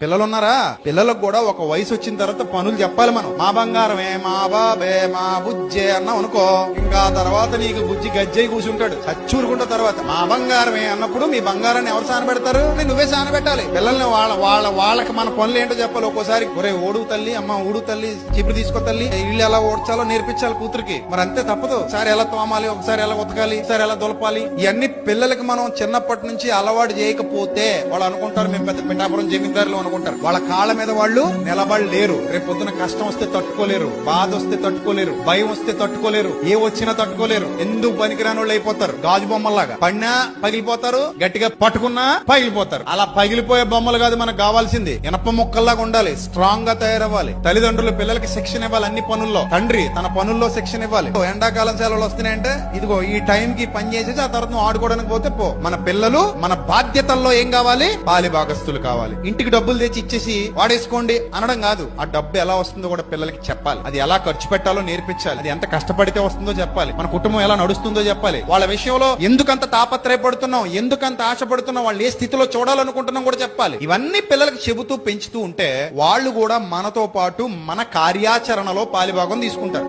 పిల్లలు ఉన్నారా పిల్లలకు కూడా ఒక వయసు వచ్చిన తర్వాత పనులు చెప్పాలి మనం. మా బంగారమే మా బాబే మా బుజ్జే అన్నాం అనుకో. ఇంకా తర్వాత నీకు బుజ్జి గజ్జై కూర్చుంటాడు. చచ్చూరుకుంట తర్వాత మా బంగారమే అన్నప్పుడు మీ బంగారాన్ని ఎవరు సాన పెడతారు నువ్వే సాన పెట్టాలి పిల్లల్ని వాళ్ళ వాళ్ళ వాళ్ళకి మన పనులు ఏంటో చెప్పాలి ఒక్కోసారి. ఒరే ఓడు తల్లి అమ్మ ఊడు తల్లి చిపురు తీసుకో తల్లి. ఇల్లు ఎలా ఓడ్చాలో నేర్పించాలి కూతురికి. మరి అంతే తప్పదు. ఒకసారి ఎలా తోమాలి ఒకసారి ఎలా ఉతకాలి ఒకసారి ఎలా దులపాలి. ఇవన్నీ పిల్లలకి మనం చిన్నప్పటి నుంచి అలవాటు చేయకపోతే వాళ్ళు అనుకుంటారు మేము పెద్ద పిఠాపురం జమీందారులు అనుకుంటారు. వాళ్ళ కాళ్ళ మీద వాళ్ళు నిలబడలేరు. రేపు పొద్దున కష్టం వస్తే తట్టుకోలేరు. బాధ వస్తే తట్టుకోలేరు. భయం వస్తే తట్టుకోలేరు. ఏ వచ్చినా తట్టుకోలేరు. ఎందుకు పనికిరాని వాళ్ళు అయిపోతారు? గాజు బొమ్మల్లాగా. పడినా పగిలిపోతారు. గట్టిగా పట్టుకున్నా పగిలిపోతారు. అలా పగిలిపోయే బొమ్మలు కాదు మనకు కావాల్సింది. ఇనప ముక్కల్లాగా ఉండాలి. స్ట్రాంగ్గా తయారవ్వాలి. తల్లిదండ్రులు పిల్లలకి శిక్షణ ఇవ్వాలి అన్ని పనుల్లో. తండ్రి తన పనుల్లో శిక్షణ ఇవ్వాలి. ఎండాకాలం సెలవులు వస్తున్నాయంటే ఇదిగో ఈ టైం కి పని చేసేసి ఆ తర్వాత నువ్వు ఆడుకోవడానికి పోతే పో. మన పిల్లలు మన బాధ్యతల్లో ఏం కావాలి? బాలి భాగస్తులు కావాలి. ఇంటికి డబ్బులు డబ్బులు తెచ్చి ఇచ్చేసి వాడేసుకోండి అనడం కాదు. ఆ డబ్బు ఎలా వస్తుందో కూడా పిల్లలకి చెప్పాలి. అది ఎలా ఖర్చు పెట్టాలో నేర్పించాలి. అది ఎంత కష్టపడితే వస్తుందో చెప్పాలి. మన కుటుంబం ఎలా నడుస్తుందో చెప్పాలి. వాళ్ళ విషయంలో ఎందుకంత తాపత్రయపడుతున్నాం ఎందుకంత ఆశపడుతున్నాం వాళ్ళు ఏ స్థితిలో చూడాలనుకుంటున్నాం కూడా చెప్పాలి. ఇవన్నీ పిల్లలకి చెబుతూ పెంచుతూ ఉంటే వాళ్ళు కూడా మనతో పాటు మన కార్యాచరణలో పాలిభాగం తీసుకుంటారు.